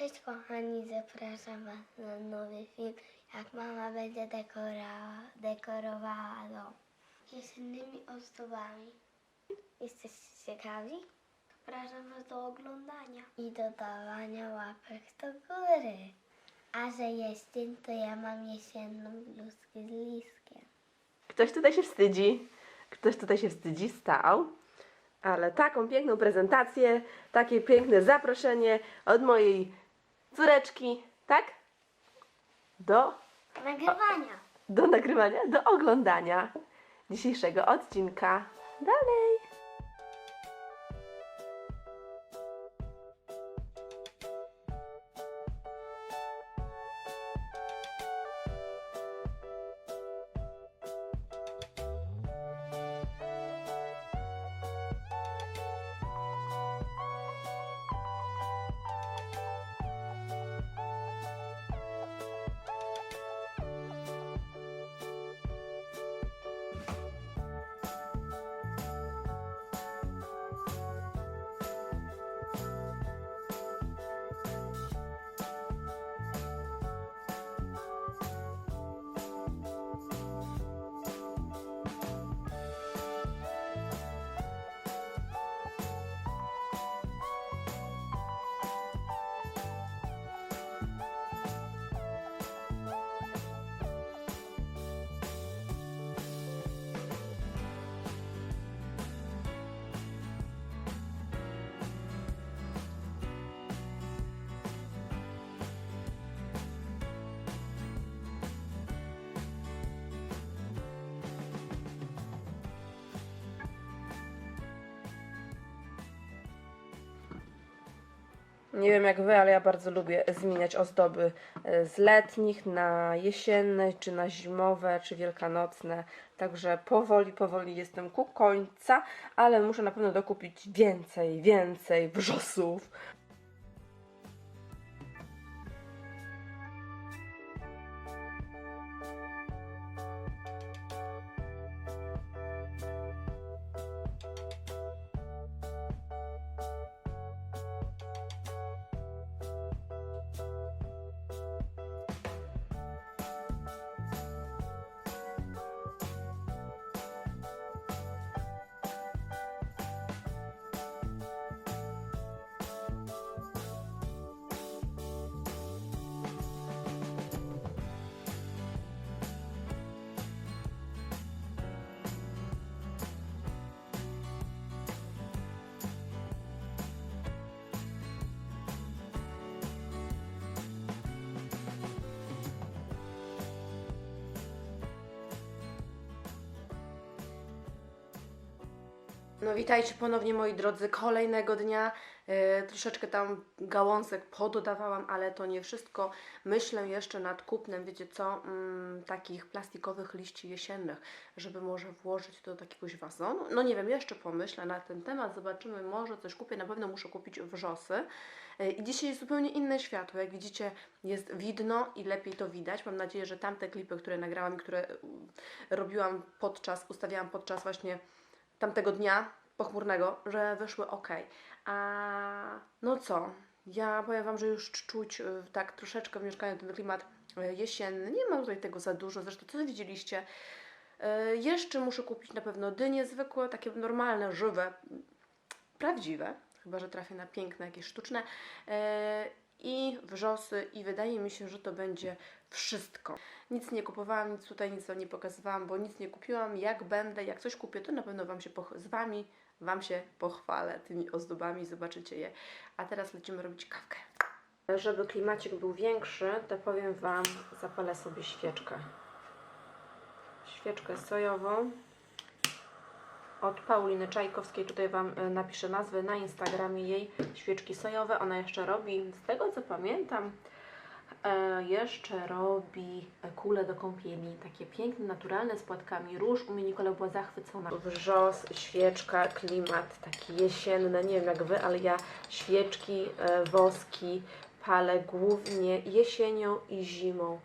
Cześć kochani, zapraszam Was na nowy film, jak mama będzie dekorowała, dekorowała dom jesiennymi ozdobami. Jesteście ciekawi? Zapraszam Was do oglądania i dodawania łapek do góry. A że jesień, to ja mam jesienną bluzkę z liskiem. Ktoś tutaj się wstydzi. Ktoś tutaj się wstydzi, stał. Ale taką piękną prezentację, takie piękne zaproszenie od mojej córeczki, tak? Do, Nagrywania! do nagrywania, do oglądania dzisiejszego odcinka. Dalej! Nie wiem jak wy, ale ja bardzo lubię zmieniać ozdoby e, z letnich na jesienne, czy na zimowe, czy wielkanocne. Także powoli, powoli jestem ku końca, ale muszę na pewno dokupić więcej, więcej wrzosów. No witajcie ponownie moi drodzy, kolejnego dnia. E, troszeczkę tam gałązek pododawałam, ale to nie wszystko. Myślę jeszcze nad kupnem, wiecie co, mm, takich plastikowych liści jesiennych, żeby może włożyć do jakiegoś wazonu. No nie wiem, jeszcze pomyślę na ten temat, zobaczymy, może coś kupię. Na pewno muszę kupić wrzosy. E, I dzisiaj jest zupełnie inne światło. Jak widzicie, jest widno i lepiej to widać. Mam nadzieję, że tamte klipy, które nagrałam i które mm, robiłam podczas, ustawiałam podczas właśnie tamtego dnia pochmurnego, że wyszły ok. A no co? Ja powiem Wam, że już czuć y, tak troszeczkę w mieszkaniu ten klimat y, jesienny. Nie ma tutaj tego za dużo, zresztą co widzieliście. Y, Jeszcze muszę kupić na pewno dynie zwykłe, takie normalne, żywe, prawdziwe. Chyba, że trafię na piękne, jakieś sztuczne. I wrzosy i wydaje mi się, że to będzie wszystko. Nic nie kupowałam, nic tutaj, nic nie pokazywałam, bo nic nie kupiłam. Jak będę, jak coś kupię, to na pewno Wam się z Wami Wam się pochwalę tymi ozdobami, zobaczycie je. A teraz lecimy robić kawkę. Żeby klimacik był większy, to powiem Wam, zapalę sobie świeczkę. Świeczkę sojową od Pauliny Czajkowskiej. Tutaj Wam e, napiszę nazwę na Instagramie jej świeczki sojowe. Ona jeszcze robi, z tego co pamiętam, jeszcze robi kule do kąpieli. Takie piękne, naturalne z płatkami róż. U mnie Nikola była zachwycona. Wrzos, świeczka, klimat taki jesienny. Nie wiem jak Wy, ale ja świeczki, e, woski palę głównie jesienią i zimą.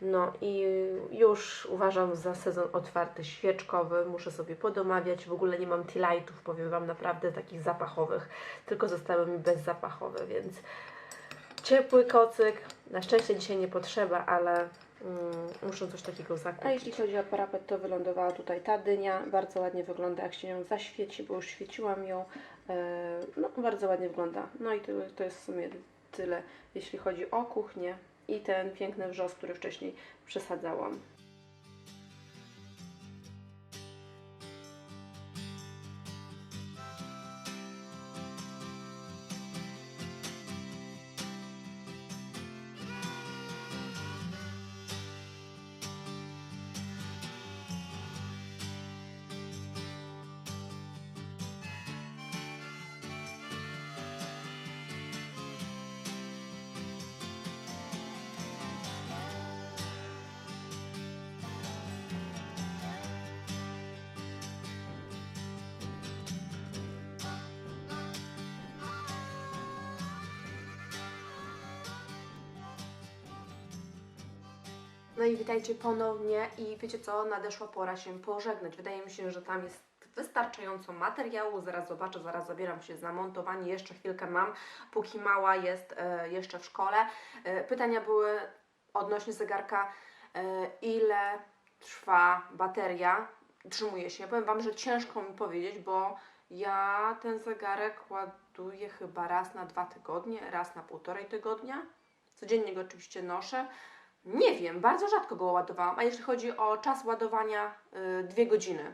No i już uważam za sezon otwarty świeczkowy. Muszę sobie podomawiać. W ogóle nie mam tea lightów, powiem Wam naprawdę takich zapachowych, tylko zostały mi bezzapachowe, więc ciepły kocyk. Na szczęście dzisiaj nie potrzeba, ale mm, muszę coś takiego zakupić. A jeśli chodzi o parapet, to wylądowała tutaj ta dynia. Bardzo ładnie wygląda, jak się ją zaświeci, bo już świeciłam ją. E, no, bardzo ładnie wygląda. No i to, to jest w sumie tyle, jeśli chodzi o kuchnię i ten piękny wrzos, który wcześniej przesadzałam. No i witajcie ponownie i wiecie co, nadeszła pora się pożegnać. Wydaje mi się, że tam jest wystarczająco materiału. Zaraz zobaczę, zaraz zabieram się za montowanie. Jeszcze chwilkę mam, póki mała jest e, jeszcze w szkole. E, pytania były odnośnie zegarka, e, ile trwa bateria, utrzymuje się. Powiem Wam, że ciężko mi powiedzieć, bo ja ten zegarek ładuję chyba raz na dwa tygodnie, raz na półtorej tygodnia. Codziennie go oczywiście noszę. Nie wiem, bardzo rzadko go ładowałam, a jeśli chodzi o czas ładowania, y, dwie godziny.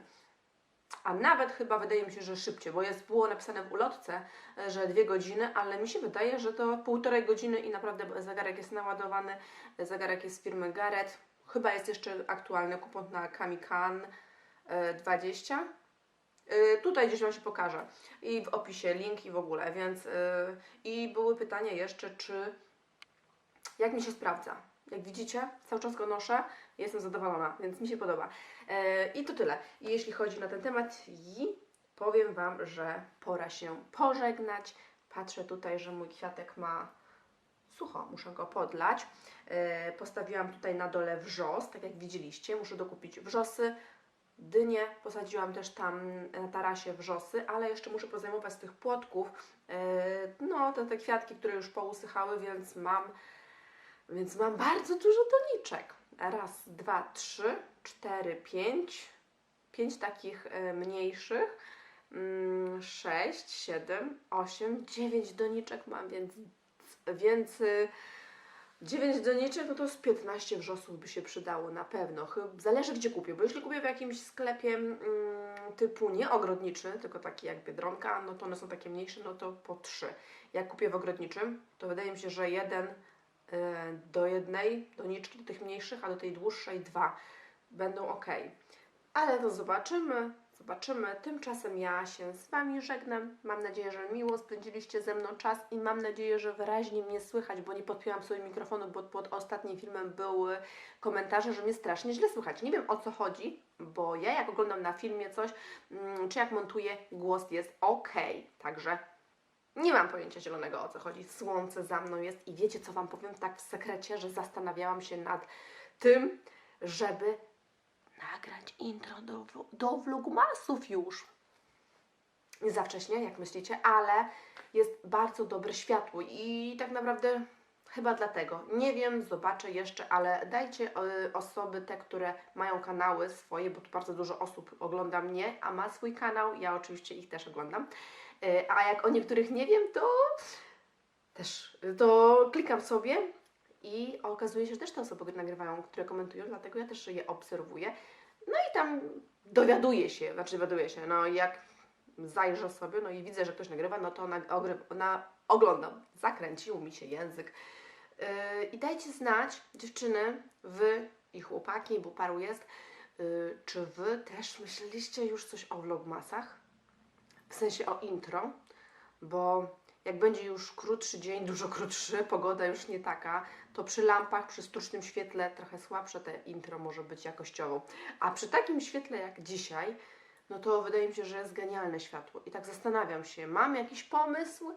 A nawet chyba wydaje mi się, że szybciej, bo jest, było napisane w ulotce, y, że dwie godziny, ale mi się wydaje, że to półtorej godziny i naprawdę zegarek jest naładowany. Zegarek jest z firmy Garrett. Chyba jest jeszcze aktualny kupon na Kamikan y, 20. Y, Tutaj gdzieś Wam się pokaże. I w opisie link i w ogóle, więc... y, I były pytania jeszcze, czy... Jak mi się sprawdza? Jak widzicie, cały czas go noszę, jestem zadowolona, więc mi się podoba. E, I to tyle. Jeśli chodzi na ten temat, i powiem Wam, że pora się pożegnać. Patrzę tutaj, że mój kwiatek ma sucho, muszę go podlać. E, postawiłam tutaj na dole wrzos, tak jak widzieliście, muszę dokupić wrzosy. Dynie, posadziłam też tam na tarasie wrzosy, ale jeszcze muszę pozajmować z tych płotków, e, no te, te kwiatki, które już pousychały, więc mam więc mam bardzo dużo doniczek. Raz, dwa, trzy, cztery, pięć. Pięć takich e, mniejszych. Mm, sześć, siedem, osiem, dziewięć doniczek mam, więc, więc y, dziewięć doniczek, no to z 15 wrzosów by się przydało na pewno. Zależy gdzie kupię, bo jeśli kupię w jakimś sklepie mm, typu nie ogrodniczy, tylko taki jak Biedronka, no to one są takie mniejsze, no to po trzy. Jak kupię w ogrodniczym, to wydaje mi się, że jeden y, do jednej doniczki, do tych mniejszych, a do tej dłuższej dwa będą ok. Ale to zobaczymy, zobaczymy. Tymczasem ja się z Wami żegnam. Mam nadzieję, że miło spędziliście ze mną czas i mam nadzieję, że wyraźnie mnie słychać, bo nie podpięłam sobie mikrofonu, bo pod ostatnim filmem były komentarze, że mnie strasznie źle słychać. Nie wiem o co chodzi, bo ja jak oglądam na filmie coś, mm, czy jak montuję, głos jest ok. Także nie mam pojęcia zielonego o co chodzi. Słońce za mną jest i wiecie co Wam powiem tak w sekrecie, że zastanawiałam się nad tym, żeby nagrać intro do, do vlogmasów już. Nie za wcześnie, jak myślicie, ale jest bardzo dobre światło i tak naprawdę chyba dlatego. Nie wiem, zobaczę jeszcze, ale dajcie y, osoby te, które mają kanały swoje, bo tu bardzo dużo osób ogląda mnie, a ma swój kanał. Ja oczywiście ich też oglądam. Y, A jak o niektórych nie wiem, to też to klikam sobie i okazuje się, że też te osoby nagrywają, które komentują, dlatego ja też je obserwuję. No i tam dowiaduję się, znaczy dowiaduję się, no jak zajrzę sobie, no i widzę, że ktoś nagrywa, no to na, na, oglądam. Zakręcił mi się język. Yy, I dajcie znać, dziewczyny, wy i chłopaki, bo paru jest, yy, czy wy też myśleliście już coś o vlogmasach? W sensie o intro, bo jak będzie już krótszy dzień, dużo krótszy, pogoda już nie taka, to przy lampach, przy sztucznym świetle trochę słabsze te intro może być jakościowo. A przy takim świetle jak dzisiaj, no to wydaje mi się, że jest genialne światło. I tak zastanawiam się, mam jakiś pomysł,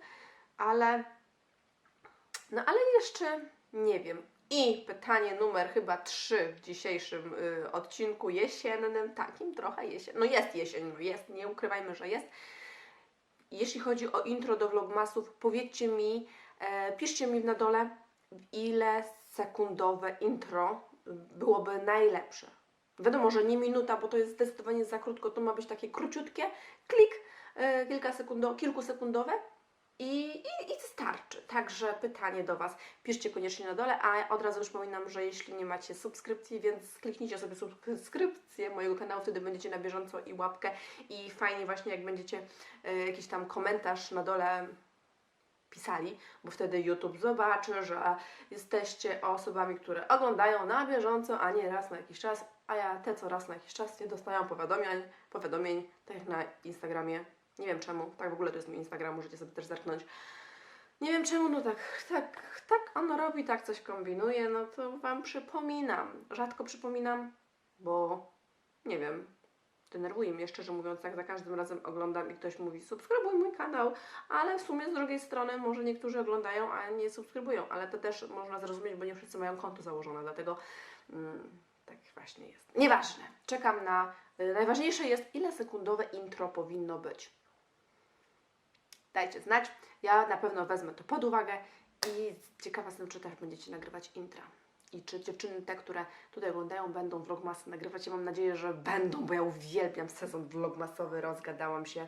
ale no ale jeszcze nie wiem. I pytanie numer chyba 3 w dzisiejszym y, odcinku jesiennym, takim trochę jesień. No jest jesień, jest, nie ukrywajmy, że jest. Jeśli chodzi o intro do vlogmasów, powiedzcie mi, E, piszcie mi na dole, ile sekundowe intro byłoby najlepsze. Wiadomo, że nie minuta, bo to jest zdecydowanie za krótko, to ma być takie króciutkie, klik, e, kilka sekundo, kilkusekundowe i, i, i starczy. Także pytanie do Was, piszcie koniecznie na dole, a od razu przypominam, że jeśli nie macie subskrypcji, więc kliknijcie sobie subskrypcję mojego kanału, wtedy będziecie na bieżąco i łapkę i fajnie właśnie jak będziecie e, jakiś tam komentarz na dole pisali, bo wtedy YouTube zobaczy, że jesteście osobami, które oglądają na bieżąco, a nie raz na jakiś czas, a ja te, co raz na jakiś czas nie dostają powiadomień, powiadomień, tak jak na Instagramie. Nie wiem czemu, tak w ogóle to jest mój Instagram, możecie sobie też zerknąć. Nie wiem czemu, no tak, tak, tak on robi, tak coś kombinuje, no to Wam przypominam. Rzadko przypominam, bo nie wiem, denerwuje mnie szczerze mówiąc, jak za każdym razem oglądam i ktoś mówi subskrybuj mój kanał, ale w sumie z drugiej strony może niektórzy oglądają, a nie subskrybują, ale to też można zrozumieć, bo nie wszyscy mają konto założone, dlatego mm, tak właśnie jest. Nieważne, czekam na, y, najważniejsze jest ile sekundowe intro powinno być. Dajcie znać, ja na pewno wezmę to pod uwagę i ciekawa jestem, czy też będziecie nagrywać intra. I czy dziewczyny te, które tutaj oglądają, będą vlogmasy nagrywać? Ja mam nadzieję, że będą, bo ja uwielbiam sezon vlogmasowy, rozgadałam się.